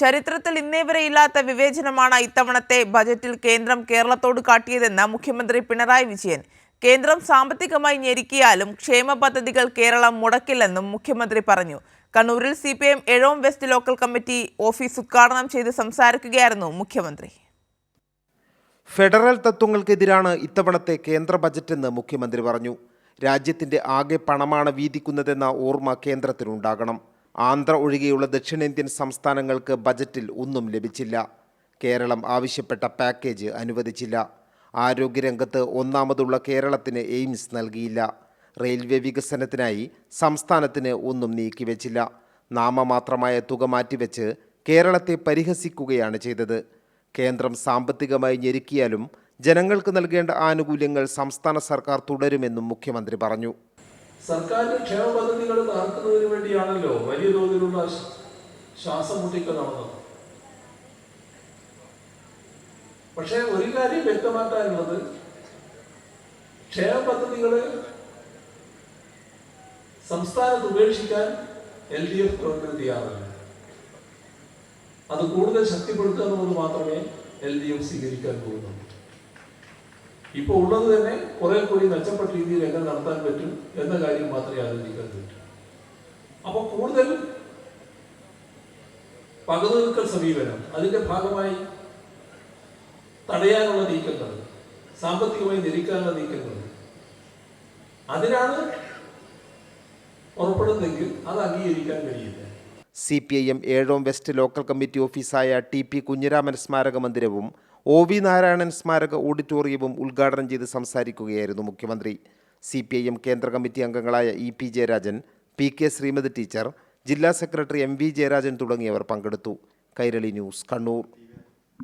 ചരിത്രത്തിൽ ഇന്നേ വരെ ഇല്ലാത്ത വിവേചനമാണ് ഇത്തവണത്തെ ബജറ്റിൽ കേന്ദ്രം കേരളത്തോട് കാട്ടിയതെന്ന് മുഖ്യമന്ത്രി പിണറായി വിജയൻ. കേന്ദ്രം സാമ്പത്തികമായി ഞെരുക്കിയാലും ക്ഷേമ പദ്ധതികൾ കേരളം മുടക്കില്ലെന്നും മുഖ്യമന്ത്രി പറഞ്ഞു. കണ്ണൂരിൽ C P M Ezhome west local committee office ഉദ്ഘാടനം ചെയ്ത് സംസാരിക്കുകയായിരുന്നു മുഖ്യമന്ത്രി. ഫെഡറൽ തത്വങ്ങൾക്കെതിരാണ് ഇത്തവണത്തെ കേന്ദ്ര ബജറ്റെന്ന് മുഖ്യമന്ത്രി പറഞ്ഞു. രാജ്യത്തിന്റെ ആകെ പണമാണ് വീതിക്കുന്നതെന്ന ഓർമ്മ കേന്ദ്രത്തിനുണ്ടാകണം. ആന്ധ്ര ഒഴികെയുള്ള ദക്ഷിണേന്ത്യൻ സംസ്ഥാനങ്ങൾക്ക് ബജറ്റിൽ ഒന്നും ലഭിച്ചില്ല. കേരളം ആവശ്യപ്പെട്ട പാക്കേജ് അനുവദിച്ചില്ല. ആരോഗ്യരംഗത്ത് ഒന്നാമതുള്ള കേരളത്തിന് എയിംസ് നൽകിയില്ല. റെയിൽവേ വികസനത്തിനായി സംസ്ഥാനത്തിന് ഒന്നും നീക്കിവെച്ചില്ല. നാമമാത്രമായ തുക മാറ്റിവെച്ച് കേരളത്തെ പരിഹസിക്കുകയാണ് ചെയ്തത്. കേന്ദ്രം സാമ്പത്തികമായി ഞെരുക്കിയാലും ജനങ്ങൾക്ക് നൽകേണ്ട ആനുകൂല്യങ്ങൾ സംസ്ഥാന സർക്കാർ തുടരുമെന്നും മുഖ്യമന്ത്രി പറഞ്ഞു. സർക്കാരിന്റെ ക്ഷേമ പദ്ധതികൾ തകർക്കുന്നതിന് വേണ്ടിയാണല്ലോ വലിയ തോതിലുള്ള ശ്വാസം മുട്ടിക്കൽ നടന്നത്. പക്ഷേ ഒരു കാര്യം വ്യക്തമാക്കാനുള്ളത് ക്ഷേമ പദ്ധതികൾ സംസ്ഥാനത്ത് ഉപേക്ഷിക്കാൻ എൽ ഡി എഫ് ഗവൺമെന്റ് അത് കൂടുതൽ ശക്തിപ്പെടുത്തുക എന്നുള്ളത് മാത്രമേ എൽ ഡി എഫ് സ്വീകരിക്കാൻ പോകുന്നുള്ളൂ. ഇപ്പൊ ഉള്ളത് തന്നെ കുറെ കൂടി മെച്ചപ്പെട്ട രീതിയിൽ എങ്ങനെ നടത്താൻ പറ്റും എന്ന കാര്യം മാത്രമേ ആലോചിക്കാൻ പറ്റൂ. അപ്പൊ കൂടുതൽ പകതീർക്കൽ സമീപനം അതിന്റെ ഭാഗമായി തടയാനുള്ള നീക്കങ്ങൾ സാമ്പത്തികമായി ധരിക്കാനുള്ള നീക്കങ്ങൾ അതിനാണ് പുറപ്പെടുന്നതെങ്കിൽ അത് അംഗീകരിക്കാൻ കഴിയില്ല. C P I M Ezhome west local committee ഓഫീസായ T P Kunhiraman സ്മാരക മന്ദിരവും ഒ വി നാരായണൻ സ്മാരക ഓഡിറ്റോറിയവും ഉദ്ഘാടനം ചെയ്ത് സംസാരിക്കുകയായിരുന്നു മുഖ്യമന്ത്രി. സി പി ഐ എം കേന്ദ്ര കമ്മിറ്റി അംഗങ്ങളായ E P Jayarajan P K Sreemathi teacher ജില്ലാ സെക്രട്ടറി എം വി ജയരാജൻ തുടങ്ങിയവർ പങ്കെടുത്തു. കൈരളി ന്യൂസ് കണ്ണൂർ.